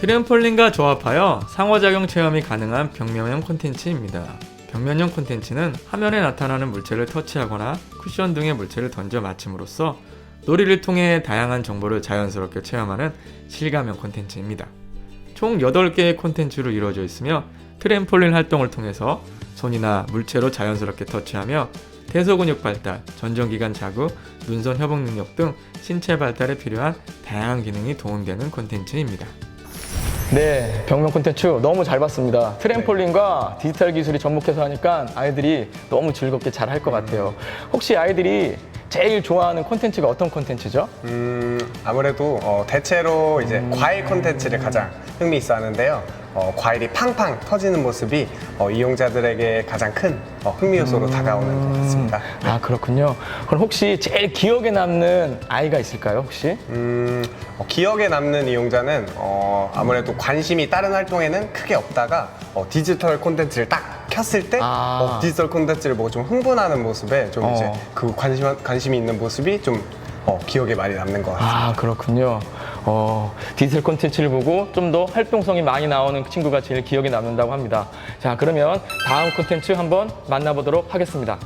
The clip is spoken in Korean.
트램폴린과 조합하여 상호작용 체험이 가능한 벽면형 콘텐츠입니다. 벽면형 콘텐츠는 화면에 나타나는 물체를 터치하거나 쿠션 등의 물체를 던져 맞춤으로써 놀이를 통해 다양한 정보를 자연스럽게 체험하는 실감형 콘텐츠입니다. 총 8개의 콘텐츠로 이루어져 있으며 트램폴린 활동을 통해서 손이나 물체로 자연스럽게 터치하며 대소근육 발달, 전정기관 자극, 눈선 협응 능력 등 신체 발달에 필요한 다양한 기능이 도움되는 콘텐츠입니다. 네, 벽면 콘텐츠 너무 잘 봤습니다. 트램폴린과 디지털 기술이 접목해서 하니까 아이들이 너무 즐겁게 잘 할 것 같아요. 혹시 아이들이 제일 좋아하는 콘텐츠가 어떤 콘텐츠죠? 음, 아무래도 어, 대체로 이제 과일 콘텐츠를 가장 흥미있어 하는데요. 어, 과일이 팡팡 터지는 모습이 어, 이용자들에게 가장 큰 어, 흥미 요소로 다가오는 것 같습니다. 아, 그렇군요. 그럼 혹시 제일 기억에 남는 아이가 있을까요, 혹시? 음, 어, 기억에 남는 이용자는 어, 아무래도 관심이 다른 활동에는 크게 없다가 어, 디지털 콘텐츠를 딱 켰을 때 아. 어, 디지털 콘텐츠를 보고 좀 흥분하는 모습에 좀 어. 이제 그 관심, 관심이 있는 모습이 좀 어, 기억에 많이 남는 것 같습니다. 아, 그렇군요. 어, 디지털 콘텐츠를 보고 좀 더 활동성이 많이 나오는 친구가 제일 기억에 남는다고 합니다. 자, 그러면 다음 콘텐츠 한번 만나보도록 하겠습니다.